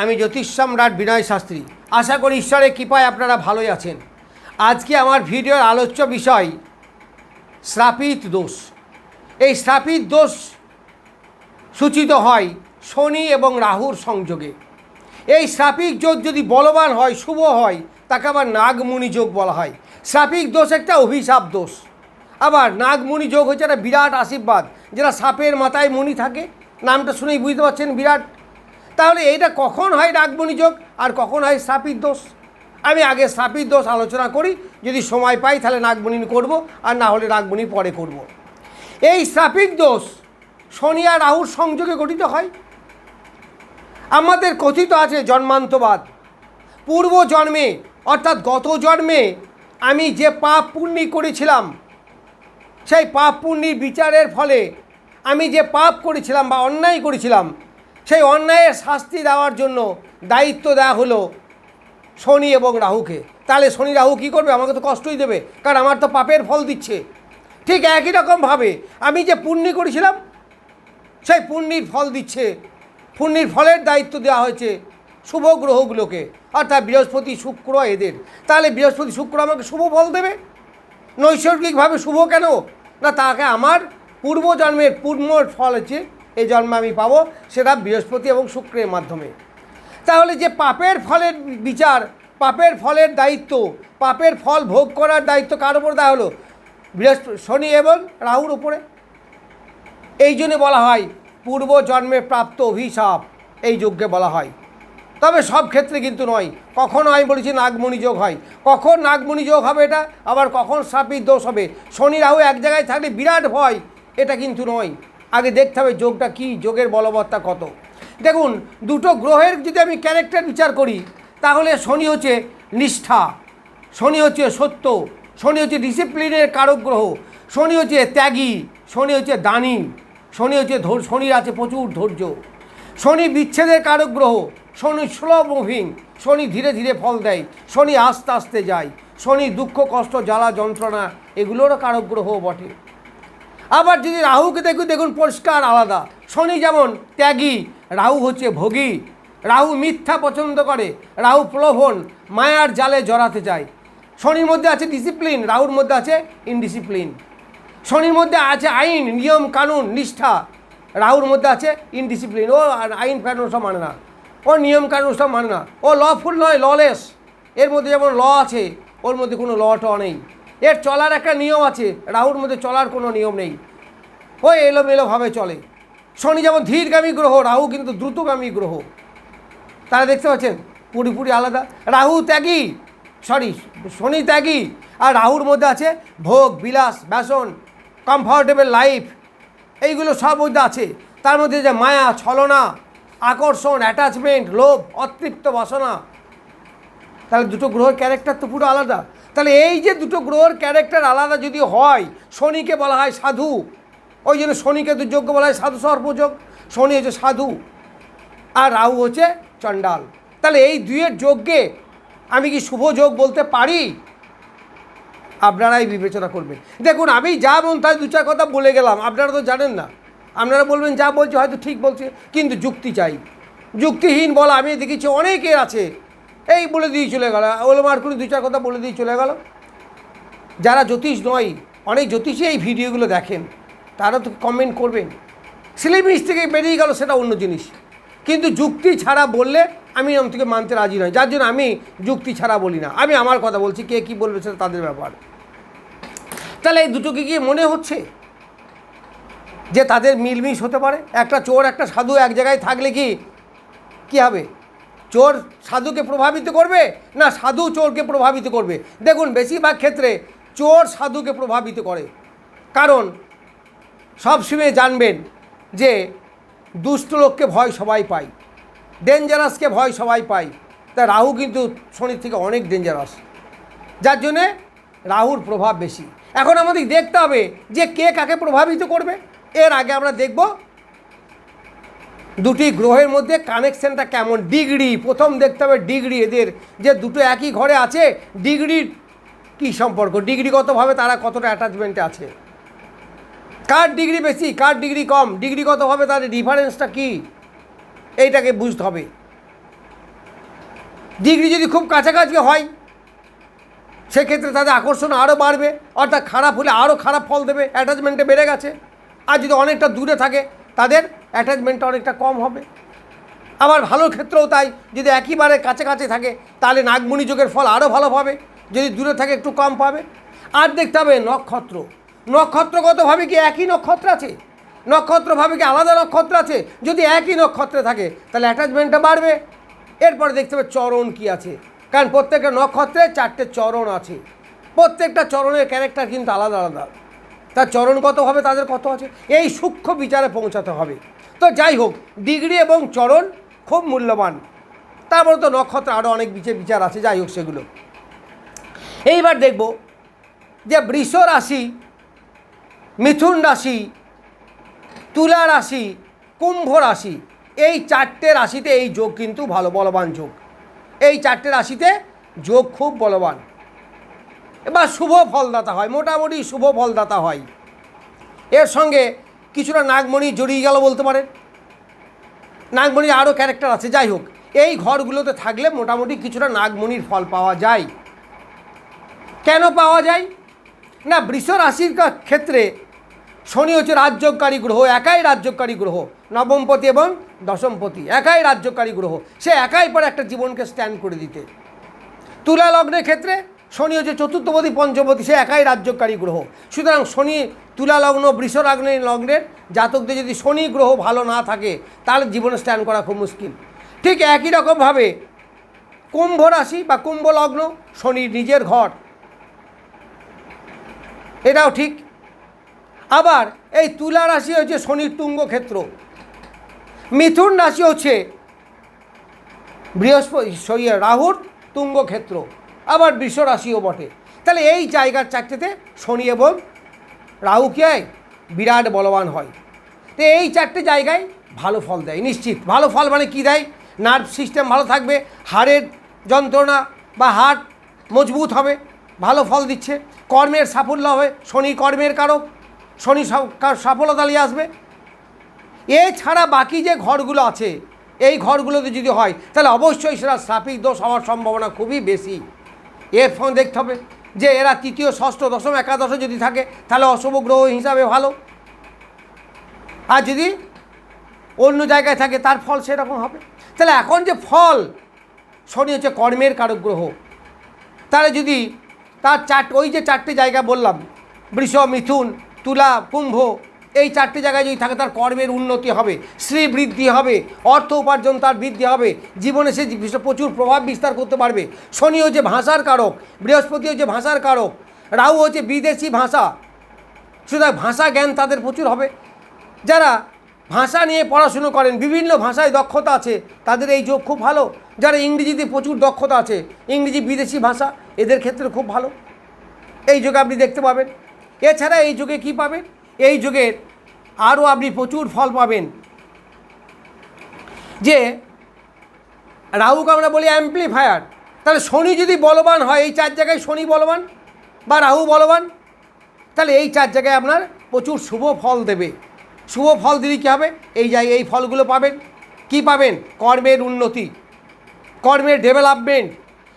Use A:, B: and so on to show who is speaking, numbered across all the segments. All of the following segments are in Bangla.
A: আমি জ্যোতিষ সম্রাট বিনয় শাস্ত্রী। আশা করি ঈশ্বরের কৃপায় আপনারা ভালোই আছেন। আজকে আমার ভিডিওর আলোচ্য বিষয় শ্রাপিত দোষ। এই শ্রাপিত দোষ সূচিত হয় শনি এবং রাহুর সংযোগে। এই শ্রাপিক যোগ যদি বলবান হয়, শুভ হয়, তাকে আবার নাগমণি যোগ বলা হয়। শ্রাপিক দোষ একটা অভিশাপ দোষ। আবার নাগমণি যোগ হচ্ছে একটা বিরাট আশীর্বাদ, যেটা সাপের মাথায় মণি থাকে। নামটা শুনেই বুঝতে পারছেন বিরাট। তাহলে এইটা কখন হয় নাগমণি যোগ আর কখন হয় শ্রাপিত দোষ? আমি আগে শ্রাপিত দোষ আলোচনা করি, যদি সময় পাই তাহলে নাগমণি করব আর না হলে নাগমণি পরে করব। এই শ্রাপিক দোষ শনি আর রাহুর সংযোগে গঠিত হয়। আমাদের কথিত আছে জন্মান্তবাদ। পূর্ব জন্মে, অর্থাৎ গত জন্মে আমি যে পাপ পুণ্যি করেছিলাম, সেই পাপ পুণ্যির বিচারের ফলে আমি যে পাপ করেছিলাম বা অন্যায় করেছিলাম সেই অন্যায়ের শাস্তি দেওয়ার জন্য দায়িত্ব দেওয়া হলো শনি এবং রাহুকে। তাহলে শনি রাহু কী করবে? আমাকে তো কষ্টই দেবে, কারণ আমার তো পাপের ফল দিচ্ছে। ঠিক একই রকমভাবে আমি যে পুণ্যি করেছিলাম, সেই পুণ্যির ফল দিচ্ছে। পুণ্যির ফলের দায়িত্ব দেওয়া হয়েছে শুভ গ্রহগুলোকে, অর্থাৎ বৃহস্পতি, শুক্র এদের। তাহলে বৃহস্পতি, শুক্র আমাকে শুভ ফল দেবে? নৈসর্গিকভাবে শুভ কেন? না, তাকে আমার পূর্বজন্মের পূর্ণ ফল হচ্ছে এই জন্মে আমি পাবো সেটা বৃহস্পতি এবং শুক্রের মাধ্যমে। তাহলে যে পাপের ফলের বিচার, পাপের ফলের দায়িত্ব, পাপের ফল ভোগ করার দায়িত্ব কার উপর? দেওয়া হলো বৃহস্পতি শনি এবং রাহুর উপরে। এই জন্যে বলা হয় পূর্ব জন্মে প্রাপ্ত অভিশাপ, এই যজ্ঞে বলা হয়। তবে সব ক্ষেত্রে কিন্তু নয়। কখনো আমি বলেছি নাগমণি যোগ হয়। কখন নাগমণি যোগ হবে এটা? আবার কখন শ্রাপিত দোষ হবে? শনি, রাহু এক জায়গায় থাকলে বিরাট ভয়, এটা কিন্তু নয়। আগে দেখতে হবে যোগটা কী, যোগের বলবত্তা কত। দেখুন, দুটো গ্রহের যদি আমি ক্যারেক্টার বিচার করি, তাহলে শনি হচ্ছে নিষ্ঠা, শনি হচ্ছে সত্য, শনি হচ্ছে ডিসিপ্লিনের কারক গ্রহ, শনি হচ্ছে ত্যাগী, শনি হচ্ছে দানী, শনি হচ্ছে শনির আছে প্রচুর ধৈর্য। শনি বিচ্ছেদের কারক গ্রহ, শনি স্লো মুভিং, শনি ধীরে ধীরে ফল দেয়, শনি আস্তে আস্তে যায়, শনি দুঃখ, কষ্ট, জ্বালা, যন্ত্রণা, এগুলোরও কারক গ্রহ বটে। আবার যদি রাহুকে দেখুন দেখুন পরিষ্কার আলাদা। শনি যেমন ত্যাগী, রাহু হচ্ছে ভোগী। রাহু মিথ্যা পছন্দ করে, রাহু প্রলোভন, মায়ার জালে জড়াতে চায়। শনির মধ্যে আছে ডিসিপ্লিন রাহুর মধ্যে আছে ইনডিসিপ্লিন শনির মধ্যে আছে আইন, নিয়ম, কানুন, নিষ্ঠা। রাহুর মধ্যে আছে ইনডিসিপ্লিন ও আইন কানুন সব মানে না। ও নিয়ম কানুন সব মানে না। ও লফুল নয় ললেস এর মধ্যে যেমন ল আছে, ওর মধ্যে কোনো ল ট নেই। এর চলার একটা নিয়ম আছে, রাহুর মধ্যে চলার কোনো নিয়ম নেই। ও এলোমেলোভাবে চলে। শনি যেমন ধীরগামী গ্রহ, রাহু কিন্তু দ্রুতগামী গ্রহ। তারা দেখতে পাচ্ছেন পুরোপুরি আলাদা। রাহু ত্যাগী সরি শনি ত্যাগী। আর রাহুর মধ্যে আছে ভোগ, বিলাস, ব্যাসন কমফর্টেবল লাইফ এইগুলো সব মধ্যে আছে। তার মধ্যে যে মায়া, ছলনা, আকর্ষণ অ্যাটাচমেন্ট লোভ, অতৃপ্ত বাসনা। তাহলে দুটো গ্রহের ক্যারেক্টার তো পুরো আলাদা। তাহলে এই যে দুটো গ্রহের ক্যারেক্টার আলাদা যদি হয়, শনিকে বলা হয় সাধু, ওই জন্য শনিকে দুর্যোগ্য বলা হয় সাধু সর্বযোগ, শনি হচ্ছে সাধু আর রাহু হচ্ছে চণ্ডাল। তাহলে এই দুইয়ের যোগ্যে আমি কি শুভ যোগ বলতে পারি? আপনারাই বিবেচনা করবেন। দেখুন, আমি যা মন তাই দু চার কথা বলে গেলাম। আপনারা তো জানেন না। আপনারা বলবেন, যা বলছে হয়তো ঠিক বলছে, কিন্তু যুক্তি চাই। যুক্তিহীন বলা আমি দেখেছি অনেকের আছে। এই বলে দিয়ে চলে গেল। ওলমার করে দু চার কথা বলে দিয়ে চলে গেল। যারা জ্যোতিষ নয়, অনেক জ্যোতিষী এই ভিডিওগুলো দেখেন। তারা তো কমেন্ট করবেন। সিলেবাস থেকে বেরিয়ে গেল সেটা অন্য জিনিস। কিন্তু যুক্তি ছাড়া বললে আমি এরম থেকে মানতে রাজি নয় যার জন্য আমি যুক্তি ছাড়া বলি না। আমি আমার কথা বলছি, কে কী বলবে সেটা তাদের ব্যাপার। তাহলে এই দুটোকে কি মনে হচ্ছে যে তাদের মিলমিশ হতে পারে। একটা চোর, একটা সাধু এক জায়গায় থাকলে কি, কী হবে? চোর সাধুকে প্রভাবিত করবে না সাধু চোরকে প্রভাবিত করবে? দেখুন, বেশিরভাগ ক্ষেত্রে চোর সাধুকে প্রভাবিত করে। কারণ সবসময় জানবেন যে দুষ্ট লোককে ভয় সবাই পায় ডেঞ্জারাসকে ভয় সবাই পায়। তা রাহু কিন্তু শনির থেকে অনেক ডেঞ্জারাস যার জন্যে রাহুর প্রভাব বেশি। এখন আমাদের দেখতে হবে যে কে কাকে প্রভাবিত করবে। এর আগে আমরা দেখব দুটি গ্রহের মধ্যে কানেকশানটা কেমন? ডিগ্রি। প্রথম দেখতে হবে ডিগ্রি। এদের যে দুটো একই ঘরে আছে, ডিগ্রির কী সম্পর্ক? ডিগ্রিগতভাবে তারা কতটা অ্যাটাচমেন্টে আছে? কার ডিগ্রি বেশি? কার ডিগ্রি কম? ডিগ্রিগতভাবে তার ডিফারেন্সটা কী? এইটাকে বুঝতে হবে। ডিগ্রি যদি খুব কাছাকাছি হয়, সেক্ষেত্রে তাদের আকর্ষণ আরও বাড়বে, অর্থাৎ খারাপ হলে আরও খারাপ ফল দেবে অ্যাটাচমেন্টে বেড়ে গেছে। আর যদি অনেকটা দূরে থাকে, তাদের অ্যাটাচমেন্টটা অনেকটা কম হবে। আবার ভালো ক্ষেত্রেও তাই, যদি একইবারে কাছে কাছে থাকে, তাহলে নাগমণি যোগের ফল আরও ভালো পাবে, যদি দূরে থাকে একটু কম পাবে। আর দেখতে হবে নক্ষত্র। নক্ষত্রগতভাবে কি একই নক্ষত্র আছে? নক্ষত্রভাবে কি আলাদা নক্ষত্র আছে? যদি একই নক্ষত্রে থাকে, তাহলে অ্যাটাচমেন্টটা বাড়বে। এরপরে দেখতে হবে চরণ কি আছে? কারণ প্রত্যেকটা নক্ষত্রে চারটে চরণ আছে। প্রত্যেকটা চরণের ক্যারেক্টার কিন্তু আলাদা আলাদা। তার চরণগতভাবে তাদের কত আছে? এই সূক্ষ্ম বিচারে পৌঁছাতে হবে। তো যাই হোক, ডিগ্রি এবং চরণ খুব মূল্যবান। তারপরে তো নক্ষত্র আরও অনেক বিচার বিচার আছে, যাই হোক সেগুলো। এইবার দেখব যে বৃষ রাশি, মিথুন রাশি, তুলা রাশি, কুম্ভ রাশি, এই চারটে রাশিতে এই যোগ কিন্তু ভালো, বলবান যোগ। এই চারটে রাশিতে যোগ খুব বলবান। এবার শুভ ফলদাতা হয়, মোটামুটি শুভ ফলদাতা হয়। এর সঙ্গে কিছুটা নাগমণি জড়িয়ে গেল বলতে পারেন। নাগমণির আরও ক্যারেক্টার আছে, যাই হোক, এই ঘরগুলোতে থাকলে মোটামুটি কিছুটা নাগমণির ফল পাওয়া যায়। কেন পাওয়া যায়? না, বৃষ রাশির ক্ষেত্রে শনি হচ্ছে রাজ্যকারী গ্রহ, একাই রাজ্যকারী গ্রহ, নবমপতি এবং দশমপতি, একাই রাজ্যকারী গ্রহ। সে একাই পরে একটা জীবনকে স্ট্যান্ড করে দিতে। তুলা লগ্নের ক্ষেত্রে শনি হচ্ছে চতুর্থপতি, পঞ্চমপতি, সে একাই রাজ্যকারী গ্রহ। সুতরাং শনি তুলা লগ্ন, বৃষ লগ্নের লগ্নের জাতকদের যদি শনি গ্রহ ভালো না থাকে, তাহলে জীবনে স্ট্যান্ড করা খুব মুশকিল। ঠিক একই রকমভাবে কুম্ভ রাশি বা কুম্ভ লগ্ন শনির নিজের ঘর। এটাও ঠিক। আবার এই তুলা রাশি হচ্ছে শনির তুঙ্গ ক্ষেত্র। মিথুন রাশি হচ্ছে বৃহস্পতি রাহুর তুঙ্গ ক্ষেত্র। আবার বৃষ রাশিও বটে। তাহলে এই জায়গার চারটেতে শনি এবং রাহু হয়? বিরাট বলবান হয়। তো এই চারটে জায়গায় ভালো ফল দেয়, নিশ্চিত। ভালো ফল মানে কি দেয়? নার্ভ সিস্টেম ভালো থাকবে, হাড়ের যন্ত্রণা বা হাড় মজবুত হবে, ভালো ফল দিচ্ছে। কর্মের সাফল্য হবে, শনি কর্মের কারক, শনি সা- কা- নিয়ে আসবে। এছাড়া বাকি যে ঘরগুলো আছে, এই ঘরগুলোতে যদি হয়, তাহলে অবশ্যই সেটা শ্রাপিক দোষ হওয়ার সম্ভাবনা খুবই বেশি। এর ফোন দেখতে হবে যে এরা তৃতীয়, ষষ্ঠ, দশম, একাদশ যদি থাকে, তাহলে অশুভ গ্রহ হিসাবে ভালো। আর যদি অন্য জায়গায় থাকে, তার ফল সেরকম হবে। তাহলে এখন যে ফল, শনি হচ্ছে কর্মের কারক গ্রহ। তাহলে যদি তার চার, ওই যে চারটে জায়গা বললাম, বৃষ, মিথুন, তুলা, কুম্ভ এই চারটে জায়গায় যদি থাকে, তার কর্মের উন্নতি হবে শ্রী বৃদ্ধি হবে, অর্থ উপার্জন তার বৃদ্ধি হবে, জীবনে সে প্রচুর প্রভাব বিস্তার করতে পারবে। শনি হচ্ছে ভাষার কারক, বৃহস্পতি হচ্ছে ভাষার কারক, রাহু হচ্ছে বিদেশি ভাষা। সুতরাং ভাষা জ্ঞান তাদের প্রচুর হবে। যারা ভাষা নিয়ে পড়াশুনো করেন, বিভিন্ন ভাষায় দক্ষতা আছে, তাদের এই যোগ খুব ভালো। যারা ইংরেজিতে প্রচুর দক্ষতা আছে, ইংরেজি বিদেশি ভাষা, এদের ক্ষেত্রে খুব ভালো। এই যুগে আপনি দেখতে পাবেন। এছাড়া এই যুগে কি পাবেন? এই যুগের আরও আপনি প্রচুর ফল পাবেন। যে রাহুকে আমরা বলি অ্যাম্পলিফায়ার তাহলে শনি যদি বলবান হয়, এই চার জায়গায় শনি বলবান বা রাহু বলবান, তাহলে এই চার জায়গায় আপনার প্রচুর শুভ ফল দেবে। শুভ ফল দিলে কী হবে? এই জায়গায় এই ফলগুলো পাবেন। কি পাবেন? কর্মের উন্নতি, কর্মের ডেভেলপমেন্ট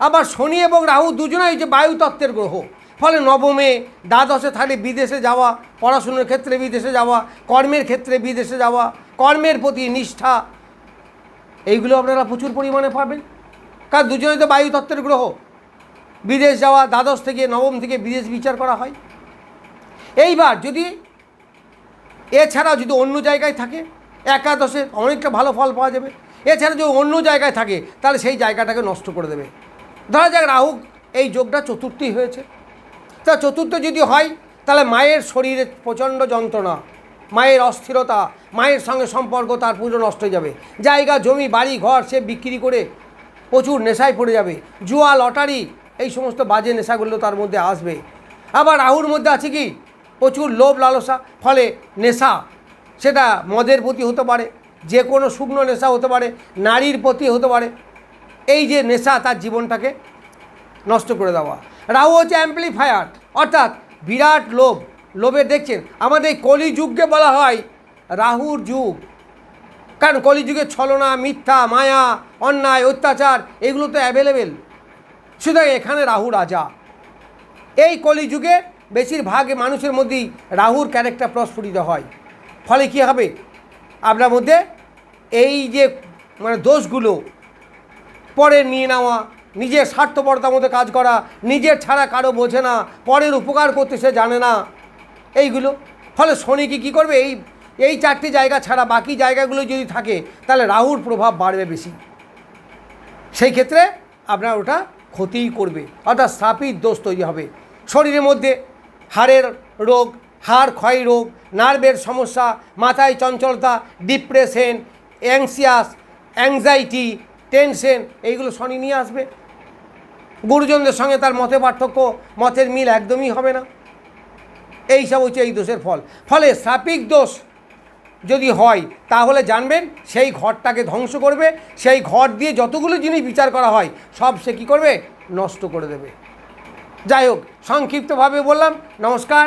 A: আবার শনি এবং রাহু দুজনেই যে বায়ুতত্ত্বের গ্রহ। ফলে নবমে দ্বাদশে থাকলে বিদেশে যাওয়া, পড়াশুনোর ক্ষেত্রে বিদেশে যাওয়া, কর্মের ক্ষেত্রে বিদেশে যাওয়া, কর্মের প্রতি নিষ্ঠা, এইগুলো আপনারা প্রচুর পরিমাণে পাবেন। কারণ দুজনেই তো বায়ুতত্ত্বের গ্রহ। বিদেশ যাওয়া, দ্বাদশ থেকে নবম থেকে বিদেশ বিচার করা হয়। এইবার যদি এছাড়াও যদি অন্য জায়গায় থাকে, একাদশে অনেকটা ভালো ফল পাওয়া যাবে। এছাড়া যদি অন্য জায়গায় থাকে, তাহলে সেই জায়গাটাকে নষ্ট করে দেবে। ধরা যাক রাহু, এই যোগটা চতুর্থই হয়েছে। তা চতুর্থ যদি হয়, তাহলে মায়ের শরীরে প্রচণ্ড যন্ত্রণা, মায়ের অস্থিরতা, মায়ের সঙ্গে সম্পর্ক তার পুরো নষ্ট হয়ে যাবে। জায়গা, জমি, বাড়ি, ঘর সে বিক্রি করে প্রচুর নেশায় পড়ে যাবে। জুয়া, লটারি, এই সমস্ত বাজে নেশাগুলো তার মধ্যে আসবে। আবার রাহুর মধ্যে আছে কি? প্রচুর লোভ লালসা, ফলে নেশা, সেটা মদের প্রতি হতে পারে, যে কোনো শুকনো নেশা হতে পারে, নারীর প্রতি হতে পারে। এই যে নেশা তার জীবনটাকে নষ্ট করে দেওয়া। রাহু হচ্ছে অ্যাম্পলিফায়ার অর্থাৎ বিরাট লোভ, লোভে দেখছেন। আমাদের এই কলি যুগকে বলা হয় রাহুর যুগ। কারণ কলিযুগের ছলনা, মিথ্যা, মায়া, অন্যায়, অত্যাচার, এগুলো তো অ্যাভেলেবেল সুতরাং এখানে রাহু রাজা। এই কলিযুগে বেশিরভাগ মানুষের মধ্যেই রাহুর ক্যারেক্টার প্রস্ফুটিত হয়। ফলে কী হবে? আপনার মধ্যে এই যে মানে দোষগুলো পরে নিয়ে নেওয়া নিজের স্বার্থপরতার মধ্যে কাজ করা, নিজের ছাড়া কারও বোঝে না, পরের উপকার করতে সে জানে না। এইগুলো। ফলে শনি কি কী করবে? এই এই চারটি জায়গা ছাড়া বাকি জায়গাগুলো যদি থাকে, তাহলে রাহুর প্রভাব বাড়বে বেশি। সেই ক্ষেত্রে আপনার ওটা ক্ষতিই করবে, অর্থাৎ স্থাপিত দোষ তৈরি হবে। শরীরের মধ্যে হাড়ের রোগ, হাড় ক্ষয় রোগ, নার্ভের সমস্যা, মাথায় চঞ্চলতা, ডিপ্রেশন অ্যাংসিয়াস অ্যাংজাইটি টেনশন, এইগুলো শনি নিয়ে আসবে। গুরুজনদের সঙ্গে তার মতে পার্থক্য, মতের মিল একদমই হবে না। এই সব হচ্ছে এই দোষের ফল। ফলে সাপিক দোষ যদি হয়, তাহলে জানবেন সেই ঘরটাকে ধ্বংস করবে। সেই ঘর দিয়ে যতগুলো জিনিস বিচার করা হয়, সব সে কী করবে? নষ্ট করে দেবে। যাই হোক, সংক্ষিপ্তভাবে বললাম, নমস্কার।